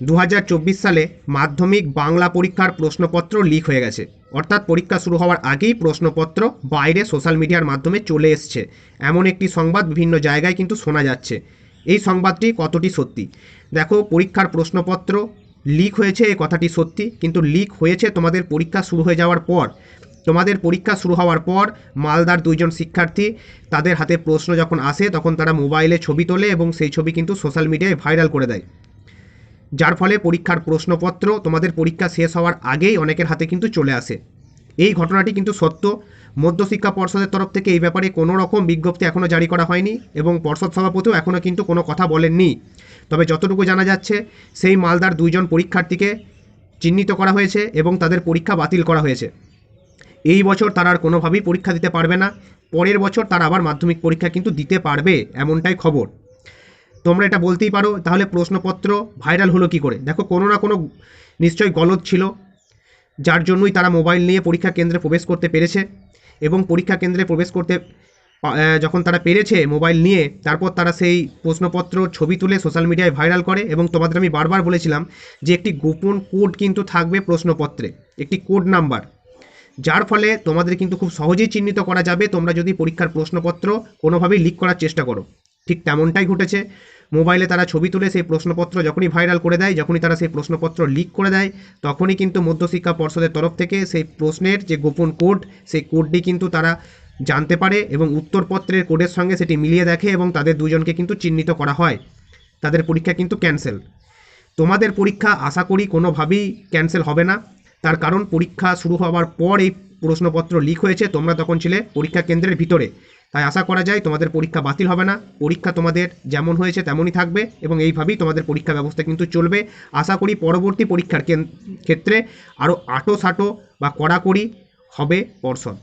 দু হাজার চব্বিশ সালে মাধ্যমিক বাংলা পরীক্ষার প্রশ্নপত্র লিক হয়ে গেছে। অর্থাৎ পরীক্ষা শুরু হওয়ার আগেই প্রশ্নপত্র বাইরে সোশ্যাল মিডিয়ার মাধ্যমে চলে এসছে। এমন একটি সংবাদ বিভিন্ন জায়গায় কিন্তু শোনা যাচ্ছে। এই সংবাদটি কতটি সত্যি? দেখো, পরীক্ষার প্রশ্নপত্র লিক হয়েছে, এই কথাটি সত্যি, কিন্তু লিক হয়েছে তোমাদের পরীক্ষা শুরু হয়ে যাওয়ার পর। তোমাদের পরীক্ষা শুরু হওয়ার পর মালদার দুইজন শিক্ষার্থী তাদের হাতে প্রশ্ন যখন আসে, তখন তারা মোবাইলে ছবি তোলে এবং সেই ছবি কিন্তু সোশ্যাল মিডিয়ায় ভাইরাল করে দেয়। যার ফলে পরীক্ষার প্রশ্নপত্র তোমাদের পরীক্ষা শেষ হওয়ার আগেই অনেকের হাতে কিন্তু চলে আসে। এই ঘটনাটি কিন্তু সত্য। মধ্যশিক্ষা পর্ষদের তরফ থেকে এই ব্যাপারে কোনো রকম বিজ্ঞপ্তি এখনও জারি করা হয়নি এবং পর্ষদ সভাপতিও এখনও কিন্তু কোনো কথা বলেননি। তবে যতটুকু জানা যাচ্ছে, সেই মালদার দুইজন পরীক্ষার্থীকে চিহ্নিত করা হয়েছে এবং তাদের পরীক্ষা বাতিল করা হয়েছে। এই বছর তারা আর কোনোভাবেই পরীক্ষা দিতে পারবে না। পরের বছর তারা আবার মাধ্যমিক পরীক্ষা কিন্তু দিতে পারবে, এমনটাই খবর। তোমরা এটা বলতেই পারো। তাহলে প্রশ্নপত্র ভাইরাল হলো কি করে? দেখো, কোনো না কোনো নিশ্চয়ই গলদ ছিল, যার জন্যই তারা মোবাইল নিয়ে পরীক্ষা কেন্দ্রে প্রবেশ করতে পেরেছে এবং পরীক্ষা কেন্দ্রে প্রবেশ করতে যখন তারা পেরেছে মোবাইল নিয়ে, তারপর তারা সেই প্রশ্নপত্র, ছবি তুলে সোশ্যাল মিডিয়ায় ভাইরাল করে এবং তোমাদের আমি বারবার বলেছিলাম যে একটি গোপন কোড কিন্তু থাকবে প্রশ্নপত্রে, একটি কোড নাম্বার যার ফলে তোমাদের কিন্তু খুব সহজেই চিহ্নিত করা যাবে। তোমরা যদি পরীক্ষার প্রশ্নপত্র কোনোভাবেই লিক করার চেষ্টা করো। ঠিক তেমনটাই ঘটেছে। মোবাইলে তারা ছবি তুলে সেই প্রশ্নপত্র যখনই ভাইরাল করে দেয়, যখনই তারা সেই প্রশ্নপত্র লিক করে দেয়, তখনই কিন্তু মধ্যশিক্ষা পর্ষদের তরফ থেকে সেই প্রশ্নের যে গোপন কোড, সেই কোডটি কিন্তু তারা জানতে পারে এবং উত্তরপত্রের কোডের সঙ্গে সেটি মিলিয়ে দেখে এবং তাদের দুজনকে কিন্তু চিহ্নিত করা হয়। তাদের পরীক্ষা কিন্তু ক্যান্সেল। তোমাদের পরীক্ষা আশা করি কোনোভাবেই ক্যান্সেল হবে না। তার কারণ পরীক্ষা শুরু হওয়ার পর এই প্রশ্নপত্র লিক হয়েছে, তোমরা তখন ছিলে পরীক্ষা কেন্দ্রের ভিতরে। তাই আশা করা যায় তোমাদের পরীক্ষা বাতিল হবে না। পরীক্ষা তোমাদের যেমন হয়েছে তেমনই থাকবে এবং এইভাবেই তোমাদের পরীক্ষা ব্যবস্থা কিন্তু চলবে। আশা করি পরবর্তী পরীক্ষার ক্ষেত্রে আরও আটো সাটো বা কড়াকড়ি হবে পর্ষদ।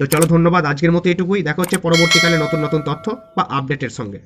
তো চলো ধন্যবাদ। আজকের মতো এটুকুই। দেখা হচ্ছে পরবর্তীকালে নতুন নতুন তথ্য বা আপডেটের সঙ্গে।